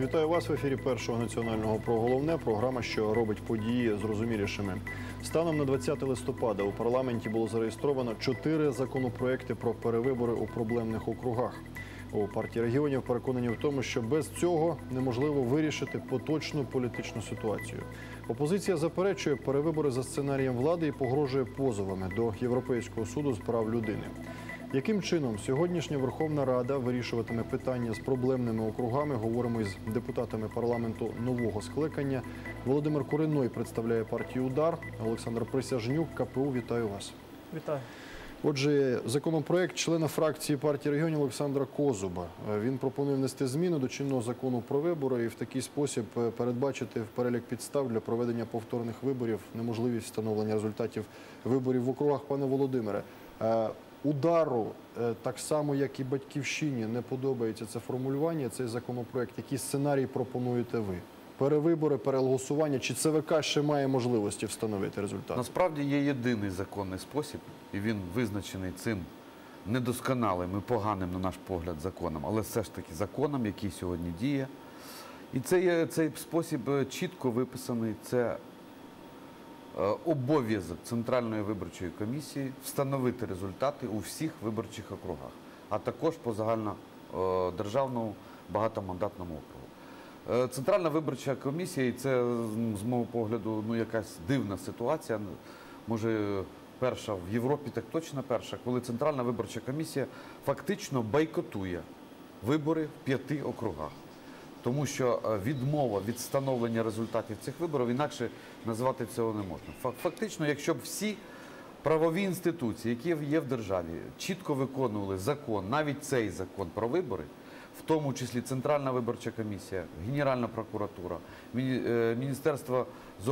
Вітаю вас в ефірі першого національного про головне. Програма, що робить події зрозумілішими. Станом на 20 листопада у парламенті було зареєстровано чотири законопроекти про перевибори у проблемних округах. У партії регіонів переконані в тому, що без цього неможливо вирішити поточну політичну ситуацію. Опозиція заперечує перевибори за сценарієм влади і погрожує позовами до Європейського суду з прав людини. Яким чином сьогоднішня Верховна Рада вирішуватиме питання з проблемними округами? Говоримо із депутатами парламенту нового скликання. Володимир Куриной представляє партію Удар. Олександр Присяжнюк, КПУ. Вітаю вас. Вітаю. Отже, законопроект члена фракції партії регіонів Олександра Козуба. Він пропонує внести зміни до чинного закону про вибори і в такий спосіб е, передбачити в перелік підстав для проведення повторних виборів неможливість встановлення результатів виборів в округах. Пане Володимире, е, удару е, так само, як і батьківщині, не подобається це формулювання. Цей законопроект. Який сценарій пропонуєте ви? Перевибори, переголосування чи ЦВК ще має можливості встановити результат? Насправді є єдиний законний спосіб, і він визначений цим недосконалим і поганим, на наш погляд, законом, але все ж таки законом, який сьогодні діє. І це цей спосіб е, чітко виписаний. Це обов'язок Центральної виборчої комісії встановити результати у всіх виборчих округах, а також по загальнодержавному багатомандатному округу. Е, Центральна виборча комісія, і це з мого погляду ну, якась дивна ситуація. Може, перша в Європі, так точно перша, коли Центральна виборча комісія фактично бойкотує вибори в п'яти округах. Тому що е, відмова від встановлення результатів цих виборів інакше назвати цього не можна. Фак- Фактично, якщо б всі правові інституції, які є в державі, чітко виконували закон, навіть цей закон про вибори, в тому числі Центральна виборча комісія, Генеральна прокуратура, е, Міністерство е,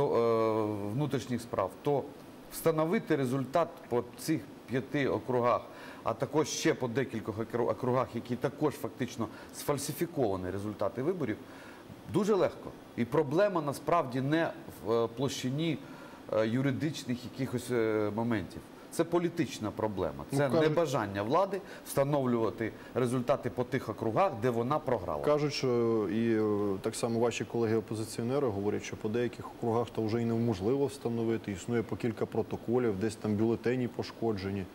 внутрішніх справ, то встановити результат по цих п'яти округах, а також ще по декількох округах, які також фактично сфальсифіковані результати виборів, дуже легко. І проблема насправді не в е, площині е, юридичних якихось е, моментів. Це політична проблема. Ну, Це кажуть- небажання влади встановлювати результати по тих округах, де вона програла. Кажуть, що і так само ваші колеги-опозиціонери говорять, що по деяких округах то вже й неможливо встановити. Існує по кілька протоколів, десь там бюлетені пошкоджені.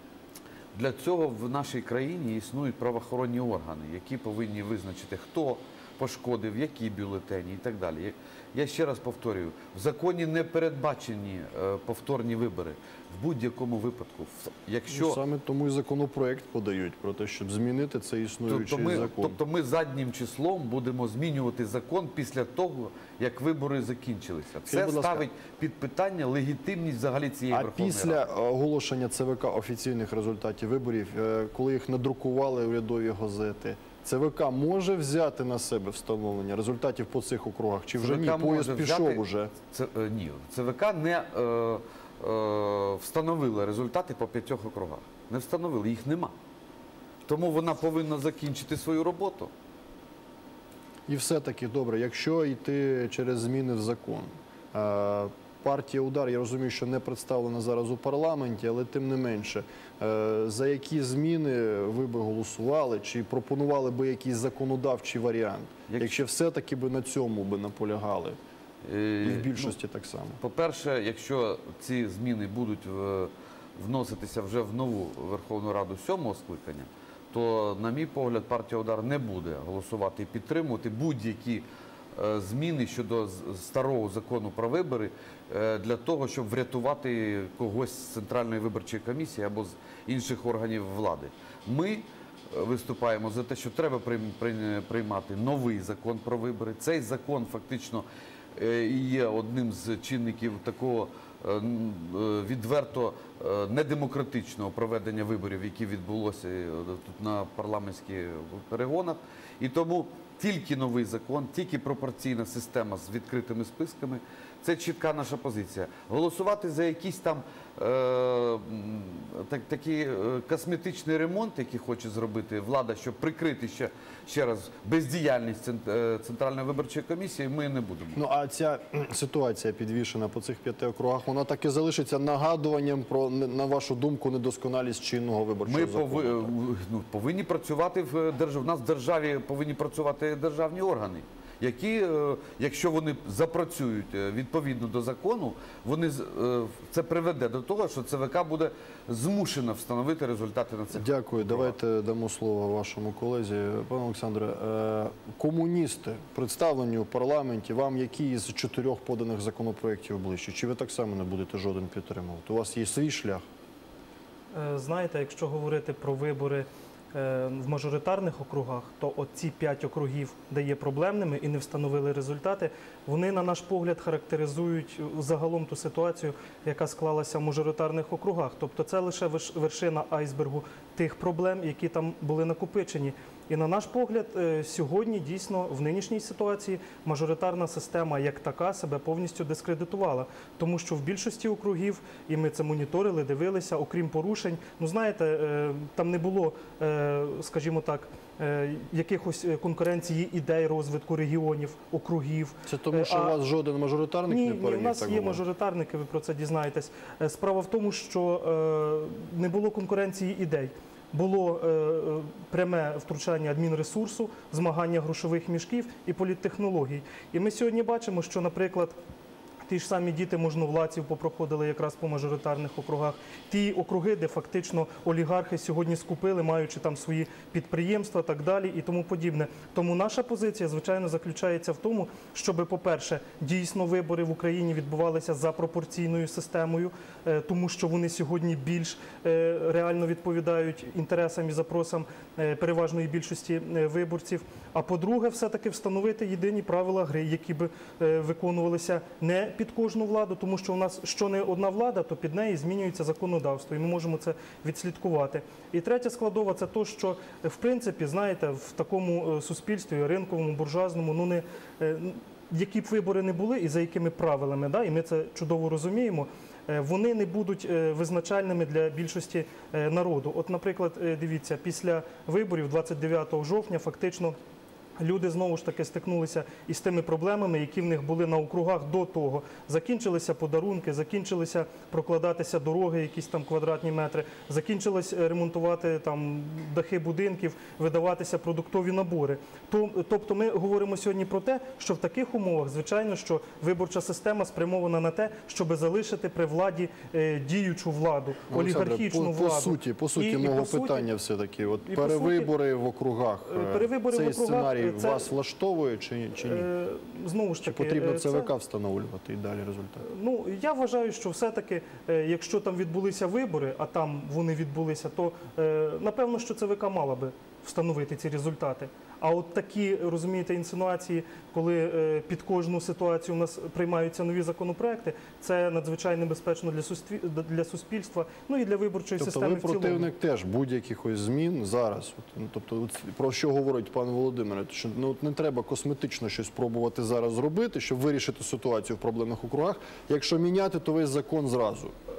Для цього в нашій країні існують правоохоронні органи, які повинні визначити, хто пошкодив, які бюлетені і так далі. Я- ще раз повторюю: в законі не передбачені е, повторні вибори в будь-якому випадку. Якщо Ну, саме тому і законопроект подають про те, щоб змінити цей існуючий Тобто ми, закон. тобто ми заднім числом будемо змінювати закон після того, як вибори закінчилися. Це ставить під питання легітимність взагалі цієї а Верховної після оголошення ЦВК офіційних результатів виборів, е, коли їх надрукували урядові газети, ЦВК може взяти на себе встановлення результатів по цих округах? Чи вже ЦВК ні? Поїзд пішов взяти- уже? Це, е, ні, ЦВК не е, е, встановила результати по п'ятьох округах. Не встановили, їх нема. Тому вона повинна закінчити свою роботу. І все-таки добре, якщо йти через зміни в закон. е, Партія удар, я розумію, що не представлена зараз у парламенті, але тим не менше, за які зміни ви би голосували, чи пропонували би якийсь законодавчий варіант, Якщо- все-таки би на цьому би наполягали, Е, і в ну, більшості так само. По-перше, якщо ці зміни будуть в- вноситися вже в нову Верховну Раду сьомого скликання, то, на мій погляд, партія Удар не буде голосувати і підтримувати будь-які е, зміни щодо старого закону про вибори е, для того, щоб врятувати когось з Центральної виборчої комісії або з інших органів влади. Ми е, виступаємо за те, що треба прийм- прийм- приймати новий закон про вибори. Цей закон фактично е, є одним з чинників такого е, е, відверто е, недемократичного проведення виборів, які відбулося е, тут на парламентських перегонах. І тому тільки новий закон, тільки пропорційна система з відкритими списками. Це чітка наша позиція. Голосувати за якісь там е, так, такий е, косметичний ремонт, який хоче зробити влада, щоб прикрити ще, ще раз бездіяльність е, Центральної виборчої комісії, ми не будемо. Ну а ця ситуація підвішена по цих п'яти округах, вона так і залишиться нагадуванням про на вашу думку недосконалість чинного виборчого Ми закону. пови- ну, повинні працювати в державі. У нас в державі повинні працювати державні органи. Які, е, якщо вони запрацюють е, відповідно до закону, вони е, це приведе до того, що ЦВК буде змушена встановити результати на цих Дякую. округах. Давайте дамо слово вашому колезі. Пане Олександре, комуністи представлені у парламенті. Вам які із чотирьох поданих законопроєктів ближче? Чи ви так само не будете жоден підтримувати? У вас є свій шлях? Знаєте, якщо говорити про вибори в мажоритарних округах, то оці п'ять округів, де є проблемними і не встановили результати, вони, на наш погляд, характеризують е, загалом ту ситуацію, яка склалася в мажоритарних округах. Тобто це лише верш- вершина айсбергу тих проблем, які там були накопичені. І на наш погляд, е, сьогодні дійсно в нинішній ситуації мажоритарна система як така себе повністю дискредитувала, тому що в більшості округів, і ми це моніторили, дивилися, окрім порушень, ну знаєте, е, там не було, е, скажімо так, якихось конкуренції ідей розвитку регіонів, округів. Це тому, що а- у вас жоден мажоритарник Ні, не ні, у нас так є би мажоритарники, ви про це дізнаєтесь. Справа в тому, що не було конкуренції ідей. Було е, е, пряме втручання адмінресурсу, змагання грошових мішків і політтехнологій. І ми сьогодні бачимо, що, наприклад, ті ж самі діти можновладців попроходили якраз по мажоритарних округах. Ті округи, де фактично олігархи сьогодні скупили, маючи там свої підприємства, так далі і тому подібне. Тому наша позиція, звичайно, заключається в тому, щоб, по-перше, дійсно вибори в Україні відбувалися за пропорційною системою, е, тому що вони сьогодні більш е, реально відповідають інтересам і запросам е, переважної більшості виборців. А по-друге, все-таки встановити єдині правила гри, які е, виконувалися не під кожну владу, тому що у нас що не одна влада, то під неї змінюється законодавство, і ми можемо це відслідкувати. І третя складова це то, що е, в принципі, знаєте, в такому е, суспільстві ринковому, буржуазному, ну не е, які б вибори не були і за якими правилами, да, і ми це чудово розуміємо. Вони не будуть визначальними для більшості народу. От, наприклад, дивіться, після виборів 29 жовтня фактично люди знову ж таки стикнулися із тими проблемами, які в них були на округах до того. Закінчилися подарунки, закінчилися прокладатися дороги, якісь там квадратні метри, закінчилось е, ремонтувати там дахи будинків, видаватися продуктові набори. Тобто ми говоримо сьогодні про те, що в таких умовах, звичайно, що виборча система спрямована на те, щоб залишити при владі е, діючу владу, олігархічну владу. по суті, по суті, І- і мого по питання все-таки. От і по перевибори в округах. Е, перевибори в цей округах, е, це- вас влаштовує чи, чи ні? Е, Знову ж Чи таки, потрібно ЦВК це- встановлювати і далі результат? Ну я вважаю, що все-таки, е, якщо там відбулися вибори, а там вони відбулися, то е, напевно, що ЦВК мала би встановити ці результати. А от такі розумієте інсинуації, коли е, під кожну ситуацію у нас приймаються нові законопроекти, це надзвичайно небезпечно для для суспільства, ну і для виборчої Тобто системи ви в цілому. противник теж будь-якихось змін зараз. От, ну, тобто, от про що говорить пан Володимир? Що ну от не треба косметично щось пробувати зараз зробити, щоб вирішити ситуацію в проблемних округах. Якщо міняти, то весь закон зразу. Е,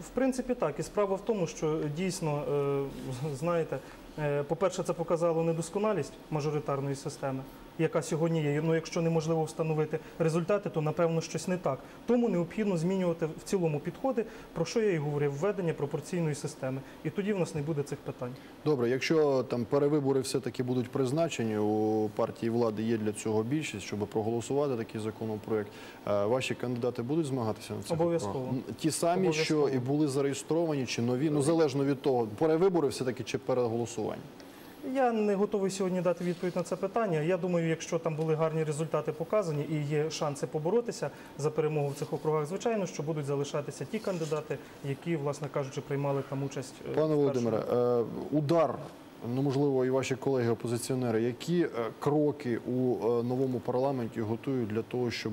В принципі, так. І справа в тому, що дійсно, е, знаєте, е, по-перше, це показало недосконалість мажоритарної системи, яка сьогодні є. Ну, якщо неможливо встановити результати, то напевно щось не так. Тому необхідно змінювати в цілому підходи, про що я і говорив, введення пропорційної системи. І тоді в нас не буде цих питань. Добре, якщо там перевибори все-таки будуть призначені, у партії влади є для цього більшість, щоб проголосувати такий законопроект. е, Ваші кандидати будуть змагатися на цих Обов'язково. Ті самі, що і були зареєстровані, чи нові, ну залежно від того, перевибори все-таки чи переголосування. Я не готовий сьогодні дати відповідь на це питання. Я думаю, якщо там були гарні результати показані і є шанси поборотися за перемогу в цих округах, звичайно, що будуть залишатися ті кандидати, які, власне кажучи, приймали там участь. е, Пане Володимире, е, удар, ну можливо, і ваші колеги-опозиціонери, які е, кроки у новому парламенті готують для того, щоб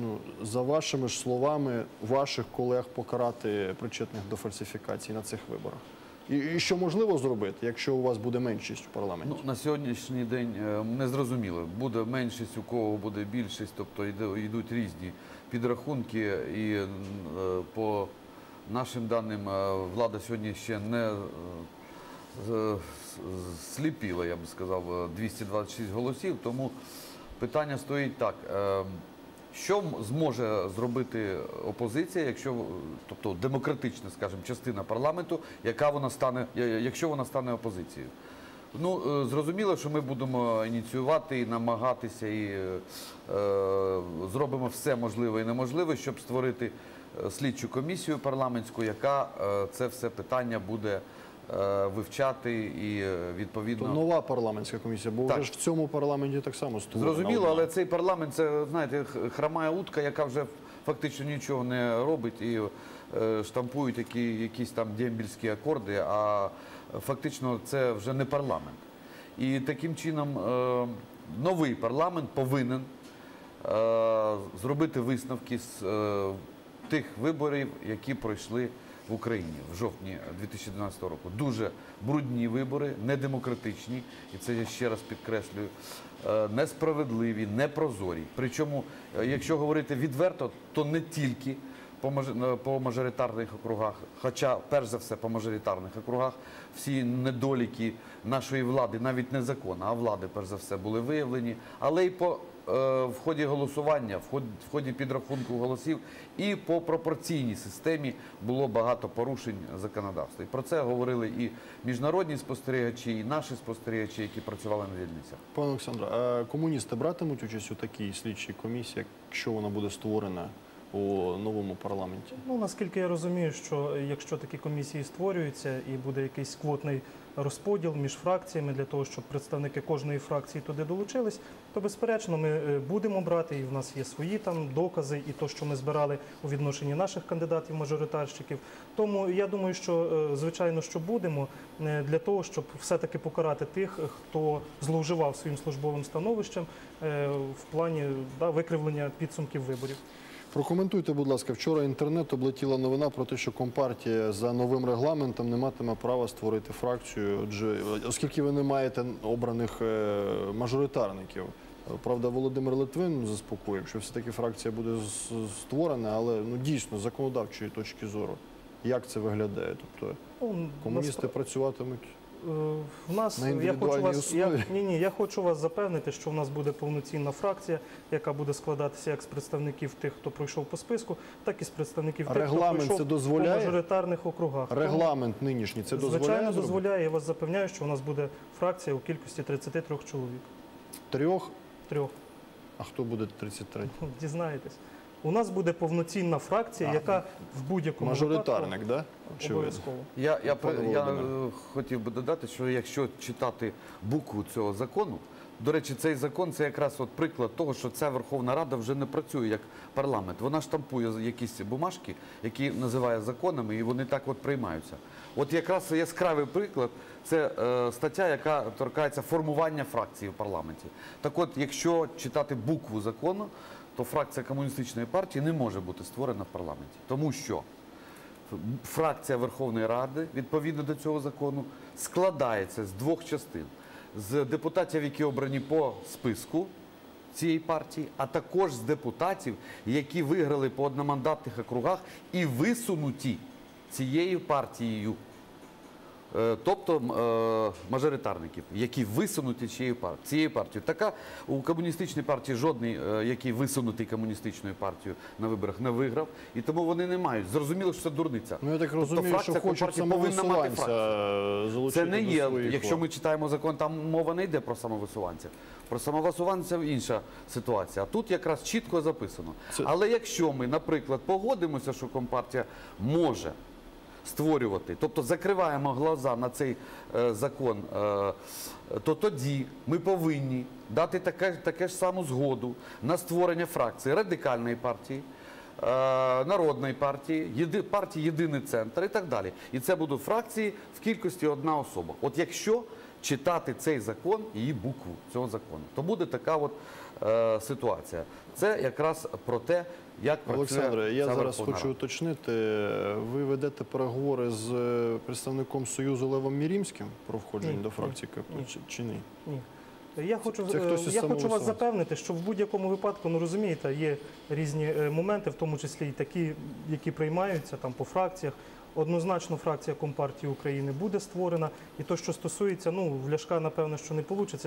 ну за вашими ж словами ваших колег покарати причетних до фальсифікацій на цих виборах? І, і що можливо зробити, якщо у вас буде меншість у парламенті? Ну, на сьогоднішній день не зрозуміло, буде меншість, у кого буде більшість, тобто йдуть різні підрахунки. І е, по нашим даним е, влада сьогодні ще не е, сліпіла, я би сказав, е, 226 голосів. Тому питання стоїть так. Що зможе зробити опозиція, якщо, е, тобто демократична, скажімо, частина парламенту, яка вона стане, якщо вона стане опозицією? Ну, е, зрозуміло, що ми будемо ініціювати і намагатися, і е, е, зробимо все можливе і неможливе, щоб створити слідчу комісію парламентську, яка е, це все питання буде вивчати і е, То відповідно. нова парламентська комісія, бо Так. вже ж в цьому парламенті так само створена. Зрозуміло, але цей парламент це знаєте хромая утка, яка вже фактично нічого не робить і е, штампують які, якісь там дембільські акорди, а фактично це вже не парламент. І таким чином е, новий парламент повинен е, зробити висновки з е, тих виборів, які пройшли в Україні в жовтні 2012 року. Дуже брудні вибори, недемократичні, і це я ще раз підкреслюю, е, несправедливі, непрозорі. Причому, е, якщо говорити відверто, то не тільки по по мажоритарних округах, хоча перш за все по мажоритарних округах всі недоліки нашої влади, навіть не закону, а влади, перш за все, були виявлені, але й по е, в ході голосування, в ході, підрахунку голосів і по пропорційній системі було багато порушень законодавства. І про це говорили і міжнародні спостерігачі, і наші спостерігачі, які працювали на дільницях. Пане Олександре, комуністи братимуть участь у такій слідчій комісії, якщо вона буде створена у новому парламенті? Ну наскільки я розумію, що якщо такі комісії створюються і буде якийсь квотний розподіл між фракціями для того, щоб представники кожної фракції туди долучились, то безперечно ми е, будемо брати, і в нас є свої там докази, і то, що ми збирали у відношенні наших кандидатів-мажоритарщиків. Тому я думаю, що е, звичайно, що будемо е, для того, щоб все-таки покарати тих, хто зловживав своїм службовим становищем в плані да, викривлення підсумків виборів. Прокоментуйте, будь ласка, вчора інтернет облетіла новина про те, що компартія за новим регламентом не матиме права створити фракцію, адже оскільки ви не маєте обраних е, мажоритарників. Правда, Володимир Литвин заспокоїв, що все-таки фракція буде створена, але ну дійсно з законодавчої точки зору. Як це виглядає? Тобто Ну, комуністи працюватимуть Е, В нас На я хочу вас я, ні, ні, я хочу вас запевнити, що в нас буде повноцінна фракція, яка буде складатися як з представників тих, хто пройшов по списку, так і з представників тих, хто пройшов це по мажоритарних округах. Тому, Регламент нинішній це дозволяє звичайно зробити? дозволяє. Я вас запевняю, що у нас буде фракція у кількості 33 чоловік. трьох. Трьох А хто буде 33? дізнаєтесь. У нас буде повноцінна фракція, А, яка в будь-якому Мажоритарник, да? Очевидно. обов'язково. Я, я, Пане я е, хотів би додати, що якщо читати букву цього закону, до речі, цей закон це якраз от приклад того, що ця Верховна Рада вже не працює як парламент. Вона штампує якісь бумажки, які називає законами, і вони так от приймаються. От якраз яскравий приклад це е, стаття, яка торкається формування фракції в парламенті. Так от, якщо читати букву закону, то фракція комуністичної партії не може бути створена в парламенті, тому що фракція Верховної Ради відповідно до цього закону складається з двох частин: з депутатів, які обрані по списку цієї партії, а також з депутатів, які виграли по одномандатних округах і висунуті цією партією. Е, Тобто е, мажоритарників, які висунуті цією пар- цією партією. Така у комуністичній партії жодний, е, який висунутий комуністичною партією на виборах, не виграв, і тому вони не мають. Зрозуміло, що це дурниця. Ну я так розумію, що фракція хочуть повинна мати самовисуванця залучити Це не є, якщо ми читаємо закон, там мова не йде про самовисуванця. Про самовисуванця інша ситуація. А тут якраз чітко записано. Це- Але якщо ми, наприклад, погодимося, що компартія може створювати, тобто закриваємо глаза на цей е, закон, е, то тоді ми повинні дати таке, таке ж саму згоду на створення фракції радикальної партії. е, Народної партії, єди, партії Єдиний центр і так далі. І це будуть фракції в кількості одна особа. От якщо читати цей закон, її букву цього закону, то буде така от е, ситуація. Це якраз про те, як працює Олександре, я зараз хочу уточнити. Ви ведете переговори з е, представником Союзу Левом Мірімським про входження Ні, до фракції ні, КП чи, чи ні? Ні. Я хочу, це я хочу вас запевнити, що в будь-якому випадку, ну розумієте, є різні е, моменти, в тому числі і такі, які приймаються там по фракціях. однозначно фракція Компартії України буде створена. І то, що стосується, ну в Ляшка, напевно, що не вийде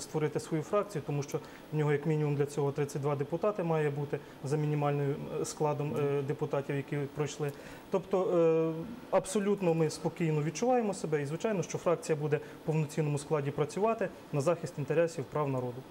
створити свою фракцію, тому що в нього як мінімум для цього 32 депутати має бути за мінімальним е, складом е, депутатів, які пройшли. Тобто абсолютно ми спокійно відчуваємо себе, і звичайно, що фракція буде в повноцінному складі працювати на захист інтересів прав народу.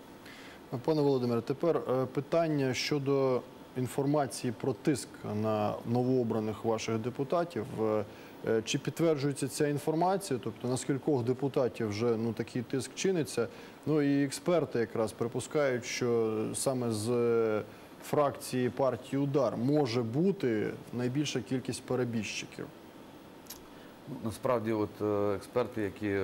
Пане Володимире, тепер е, питання щодо інформації про тиск на новообраних ваших депутатів. Е, е, Чи підтверджується ця інформація? Тобто на скількох депутатів вже ну такий тиск чиниться? Ну і експерти якраз припускають, що саме з фракції партії Удар може бути найбільша кількість перебіжчиків. Насправді, от експерти, які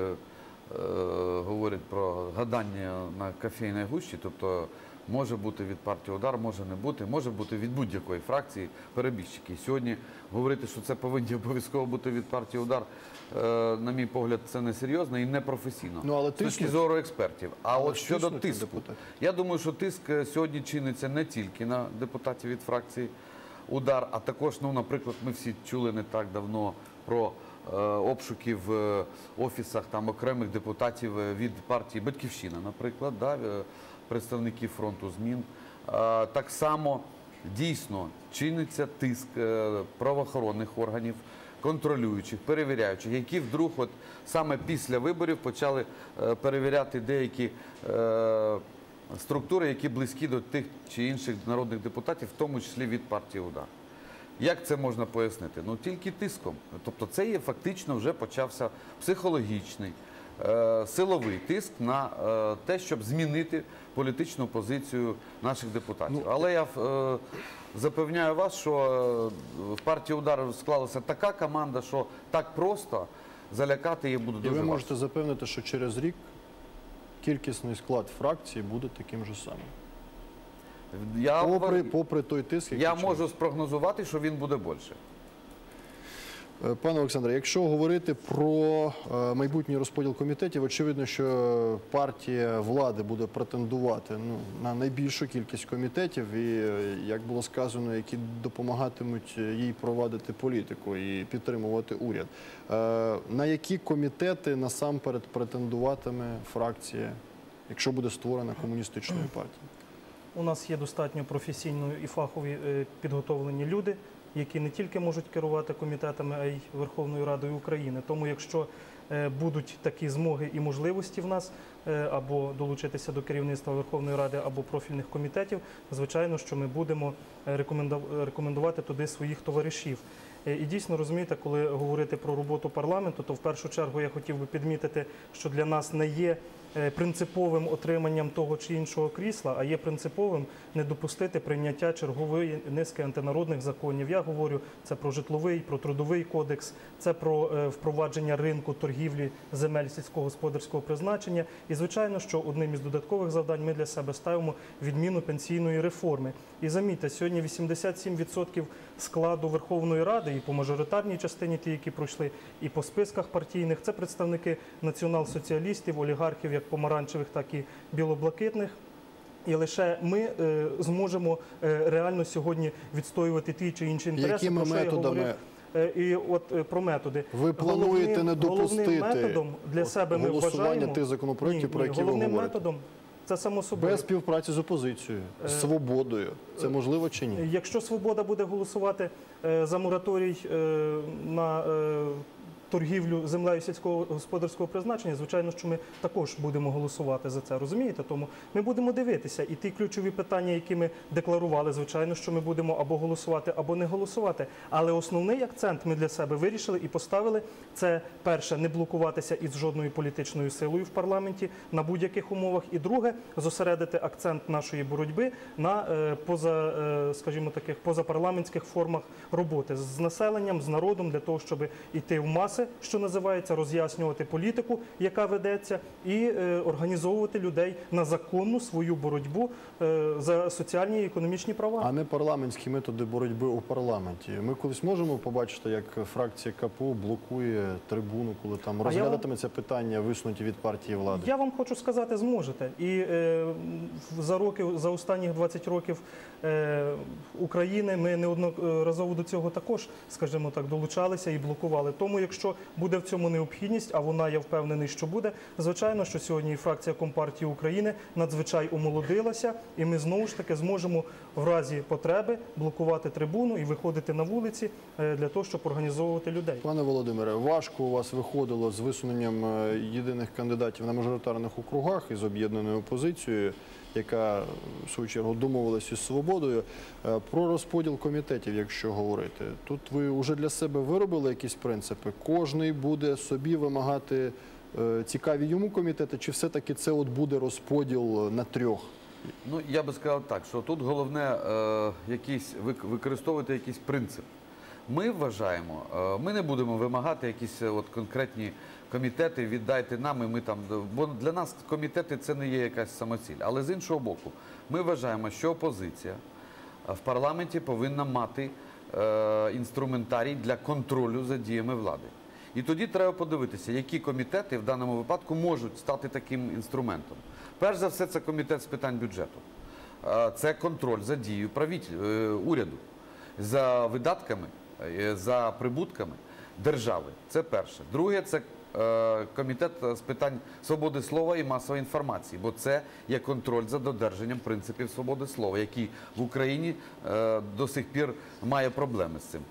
говорять про гадання на кофейній гущі, тобто може бути від партії удар, може не бути, може бути від будь-якої фракції перебіжчики. Сьогодні говорити, що це повинні обов'язково бути від партії удар, е, на мій погляд, це несерйозно і непрофесійно. Ну, але з точки зору експертів. А Але от щодо тиску, я думаю, що тиск е, сьогодні чиниться не тільки на депутатів від фракції удар, а також, ну, наприклад, ми всі чули не так давно про е, обшуки в офісах там окремих депутатів е, від партії Батьківщина, наприклад, да, е, представників фронту змін. Так само дійсно чиниться тиск правоохоронних органів. Контролюючих, перевіряючих, які вдруг, от саме після виборів, почали перевіряти деякі структури, які близькі до тих чи інших народних депутатів, в тому числі від партії УДАР. Як це можна пояснити? Ну тільки тиском. Тобто це є фактично вже почався психологічний, е, силовий тиск на е, те, щоб змінити політичну позицію наших депутатів. Ну, Але я е, запевняю вас, що е, в партії удар склалася така команда, що так просто залякати її буде І дуже ви важко. можете запевнити, що через рік кількісний склад фракції буде таким же самим. Я, Попри, попри той тиск, який я можу спрогнозувати, що він буде більше. Е, Пане Олександре, якщо говорити про е, майбутній розподіл комітетів, очевидно, що партія влади буде претендувати ну, на найбільшу кількість комітетів, і е, як було сказано, які допомагатимуть їй провадити політику і підтримувати уряд. На які комітети насамперед претендуватиме фракція, якщо буде створена комуністичною партією? У нас є достатньо професійно і фахові е, підготовлені люди, які не тільки можуть керувати комітетами, а й Верховною Радою України. Тому, якщо е, будуть такі змоги і можливості в нас е, або долучитися до керівництва Верховної Ради, або профільних комітетів, звичайно, що ми будемо рекомендувати туди своїх товаришів. І дійсно розумієте, коли говорити про роботу парламенту, то в першу чергу я хотів би підмітити, що для нас не є принциповим отриманням того чи іншого крісла, а є принциповим не допустити прийняття чергової низки антинародних законів. Я говорю це про житловий, про трудовий кодекс, це про е, впровадження ринку торгівлі земель сільськогосподарського призначення. І звичайно, що одним із додаткових завдань ми для себе ставимо відміну пенсійної реформи. І замітьте, сьогодні 87% складу Верховної Ради і по мажоритарній частині, ті, які пройшли, і по списках партійних, це представники націонал-соціалістів, олігархів, як помаранчевих, так і білоблакитних. І лише ми е, зможемо е, реально сьогодні відстоювати ті чи інші інтереси. Якими про що методами. Е, І от про методи. Ви плануєте не допустити головним методом для себе ми вважаємо, тих законопроєктів, Ні, про які ви головним говорите? методом це само собою. Без співпраці з опозицією, з свободою. Це можливо чи ні? Якщо свобода буде голосувати за мораторій на торгівлю землею сільського господарського призначення, звичайно, що ми також будемо голосувати за це. Розумієте? Тому ми будемо дивитися і ті ключові питання, які ми декларували, звичайно, що ми будемо або голосувати, або не голосувати. Але основний акцент ми для себе вирішили і поставили це перше не блокуватися із жодною політичною силою в парламенті на будь-яких умовах. І друге зосередити акцент нашої боротьби на е, поза, е, скажімо, таких позапарламентських формах роботи з населенням, з народом для того, щоб йти в маси маси, що називається, роз'яснювати політику, яка ведеться, і е, організовувати людей на законну свою боротьбу е, за соціальні і економічні права. А не парламентські методи боротьби у парламенті. Ми колись можемо побачити, як фракція КПУ блокує трибуну, коли там розглядатиметься питання, висунуті від партії влади. Я вам хочу сказати, зможете. І е, за роки, за останніх 20 років е, України ми неодноразово до цього також, скажімо так, долучалися і блокували. Тому, якщо буде в цьому необхідність, а вона я впевнений, що буде, звичайно, що сьогодні фракція Компартії України надзвичай омолодилася, і ми знову ж таки зможемо в разі потреби блокувати трибуну і виходити на вулиці е, для того, щоб організовувати людей. Пане Володимире, важко у вас виходило з висуненням е, єдиних кандидатів на мажоритарних округах із об'єднаною опозицією, яка в свою чергу домовилась із свободою. Е, Про розподіл комітетів, якщо говорити, тут ви вже для себе виробили якісь принципи. Кожний буде собі вимагати е, цікаві йому комітети, чи все-таки це от буде розподіл на трьох? Ну, я би сказав так, що тут головне е, вик- використовувати якийсь принцип. Ми вважаємо, е, ми не будемо вимагати якісь е, от конкретні комітети, віддайте нам, і ми там. Бо для нас комітети це не є якась самоціль. Але з іншого боку, ми вважаємо, що опозиція е, в парламенті повинна мати е, інструментарій для контролю за діями влади. І тоді треба подивитися, які комітети в даному випадку можуть стати таким інструментом. Перш за все, це комітет з питань бюджету. Е, Це контроль за дією правитель, е, уряду, за видатками, е, за прибутками держави. Це перше. Друге, це е, комітет з питань свободи слова і масової інформації, бо це є контроль за додержанням принципів свободи слова, який в Україні е, до сих пір має проблеми з цим.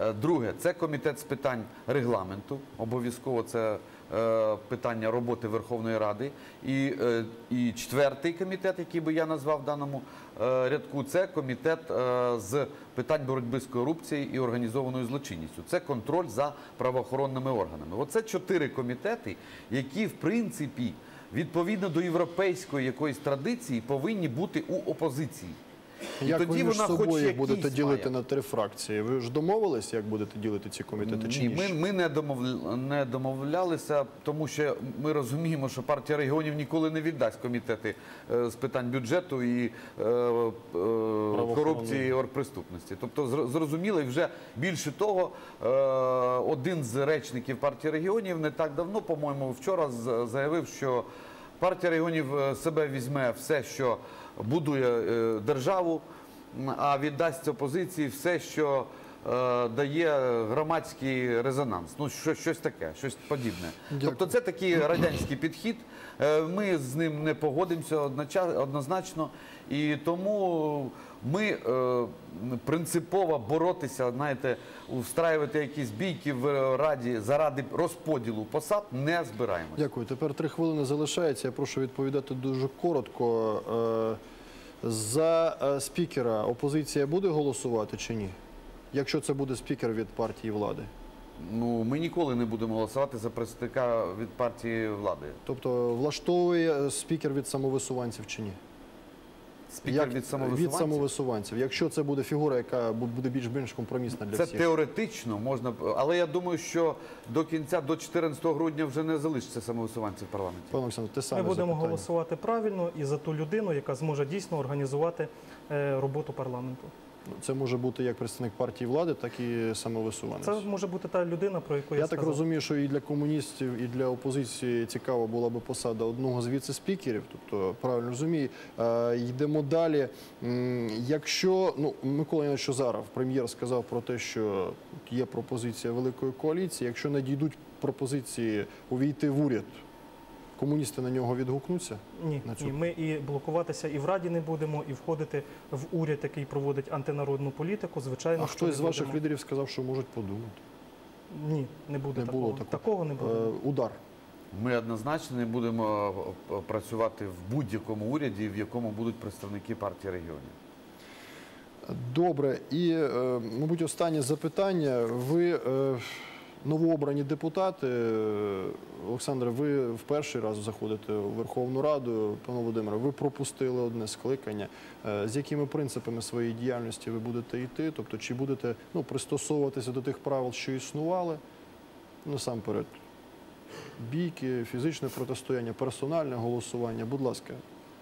Е, Друге, це комітет з питань регламенту. Обов'язково це е, питання роботи Верховної Ради. І, е, і четвертий комітет, який би я назвав в даному рядку, це комітет з питань боротьби з корупцією і організованою злочинністю. Це контроль за правоохоронними органами. Оце чотири комітети, які в принципі відповідно до європейської якоїсь традиції повинні бути у опозиції. І Як ви тоді між вона хоч собою їх якийсь будете ділити має. на три фракції? Ви ж домовились, як будете ділити ці комітети? Чи Ні, ні? ми, ми не, домовля... не домовлялися, тому що ми розуміємо, що партія регіонів ніколи не віддасть комітети е, з питань бюджету і е, е, корупції і оргпреступності. Тобто зр- зрозуміло, і вже більше того, е, один з речників партії регіонів не так давно, по-моєму, вчора з- заявив, що партія регіонів е, себе візьме все, що будує е, державу, а віддасть опозиції все, що е, дає громадський резонанс. Ну, щось таке, щось подібне. Дякую. Тобто це такий радянський підхід. Ми з ним не погодимося однозначно. І тому ми е, принципово боротися, знаєте, устраювати якісь бійки в Раді заради розподілу посад не збираємося. Дякую. Тепер три хвилини залишається. Я прошу відповідати дуже коротко. Е, За е, спікера опозиція буде голосувати чи ні? Якщо це буде спікер від партії влади. Ну, ми ніколи не будемо голосувати за представника від партії влади. Тобто влаштовує спікер від самовисуванців чи ні? Спікер від самовисуванців? Від самовисуванців. Якщо це буде фігура, яка бу- буде більш-менш компромісна для Це всіх. теоретично можна, але я думаю, що до кінця, до 14 грудня вже не залишиться самовисуванців в парламенті. Пане Олександр, ти саме Ми будемо запитання. голосувати правильно і за ту людину, яка зможе дійсно організувати е, роботу парламенту. Це може бути як представник партії влади, так і самовисуванець. Це може бути та людина, про яку я, Я так розумію, що і для комуністів, і для опозиції цікава була би посада одного з віце-спікерів. Тобто, правильно розумію. Е, йдемо далі. Якщо ну Микола Іванович Шозаров, прем'єр, сказав про те, що є пропозиція великої коаліції. Якщо надійдуть пропозиції увійти в уряд, комуністи на нього відгукнуться. Ні, на цю- ні, ми і блокуватися і в раді не будемо, і входити в уряд, який проводить антинародну політику. Звичайно, А хтось з ваших будемо. лідерів сказав, що можуть подумати. ні, не буде Не такого. було такого. такого не буде. Е, Удар. Ми однозначно не будемо е, працювати в будь-якому уряді, в якому будуть представники партії регіонів. Добре, і, е, мабуть, останнє запитання. Ви е, новообрані депутати. Е, Олександре, ви в перший раз заходите у Верховну Раду. Пане Володимире, ви пропустили одне скликання. Е, З якими принципами своєї діяльності ви будете йти? Тобто, чи будете ну, пристосовуватися до тих правил, що існували? насамперед бійки, фізичне протистояння, персональне голосування. Будь ласка,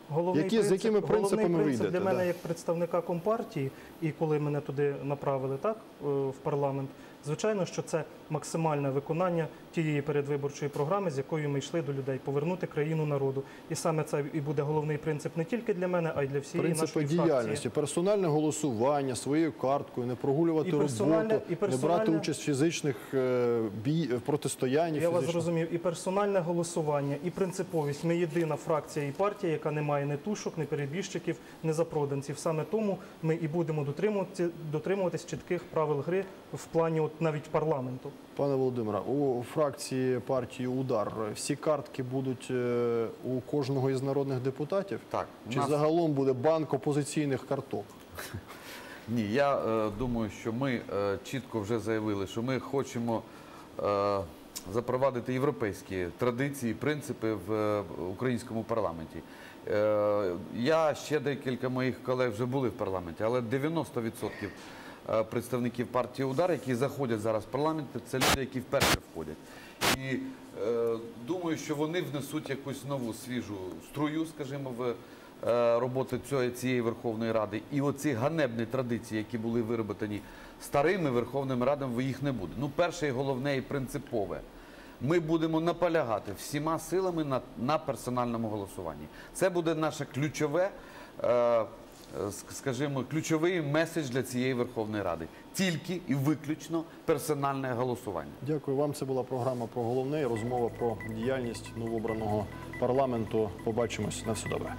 Головний Які- з якими принципами головний принцип йдете, для мене да? як представника компартії, і коли мене туди направили так е, в парламент, звичайно, що це максимальне виконання тієї передвиборчої програми, з якою ми йшли до людей, повернути країну народу. І саме це і буде головний принцип не тільки для мене, а й для всієї принципи нашої діяльності, персональне голосування своєю карткою, не прогулювати І роботу, і не брати участь в фізичних е, бій, в протистоянні. Я вас зрозумів. І персональне голосування, і принциповість. Ми єдина фракція і партія, яка не має ні тушок, ні перебіжчиків, ні запроданців. Саме тому ми і будемо дотримуватися, дотримуватись чітких правил гри в плані от навіть парламенту. Пане Володимире, у фракції партії Удар всі картки будуть е, у кожного із народних депутатів? Так, Чи нас- загалом буде банк опозиційних карток? Ні, я е, думаю, що ми е, чітко вже заявили, що ми хочемо е, запровадити європейські традиції, принципи в е, українському парламенті. Е, я ще декілька моїх колег вже були в парламенті, але 90% е, представників партії Удар, які заходять зараз в парламент, це люди, які вперше входять. І е, думаю, що вони внесуть якусь нову свіжу струю, скажімо, в е, роботи цієї, Верховної Ради. І оці ганебні традиції, які були вироблені старими Верховними Радами, їх не буде. Ну, перше і головне і принципове. Ми будемо наполягати всіма силами на, на персональному голосуванні. Це буде наше ключове, е, е, скажімо, ключовий меседж для цієї Верховної Ради. Тільки і виключно персональне голосування. Дякую вам. Це була програма про головне і розмова про діяльність новообраного парламенту. Побачимось на все добре.